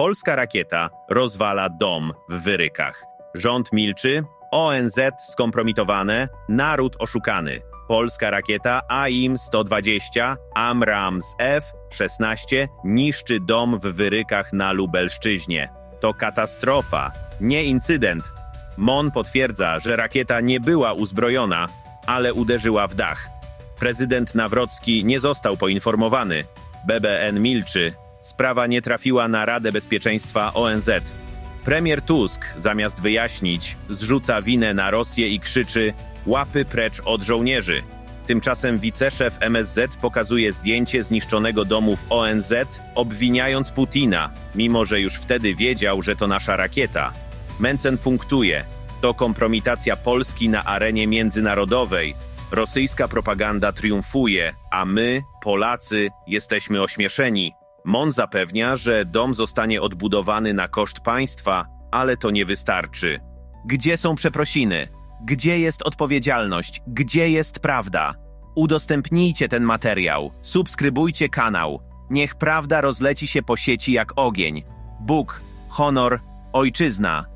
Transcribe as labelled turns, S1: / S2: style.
S1: Polska rakieta rozwala dom w Wyrykach. Rząd milczy, ONZ skompromitowane, naród oszukany. Polska rakieta AIM-120 Amrams F-16 niszczy dom w Wyrykach na Lubelszczyźnie. To katastrofa, nie incydent. MON potwierdza, że rakieta nie była uzbrojona, ale uderzyła w dach. Prezydent Nawrocki nie został poinformowany. BBN milczy. Sprawa nie trafiła na Radę Bezpieczeństwa ONZ. Premier Tusk, zamiast wyjaśnić, zrzuca winę na Rosję i krzyczy: łapy precz od żołnierzy. Tymczasem wiceszef MSZ pokazuje zdjęcie zniszczonego domu w ONZ, obwiniając Putina, mimo że już wtedy wiedział, że to nasza rakieta. Mencen punktuje: to kompromitacja Polski na arenie międzynarodowej. Rosyjska propaganda triumfuje, a my, Polacy, jesteśmy ośmieszeni. MON zapewnia, że dom zostanie odbudowany na koszt państwa, ale to nie wystarczy. Gdzie są przeprosiny? Gdzie jest odpowiedzialność? Gdzie jest prawda? Udostępnijcie ten materiał, subskrybujcie kanał. Niech prawda rozleci się po sieci jak ogień. Bóg, honor, ojczyzna.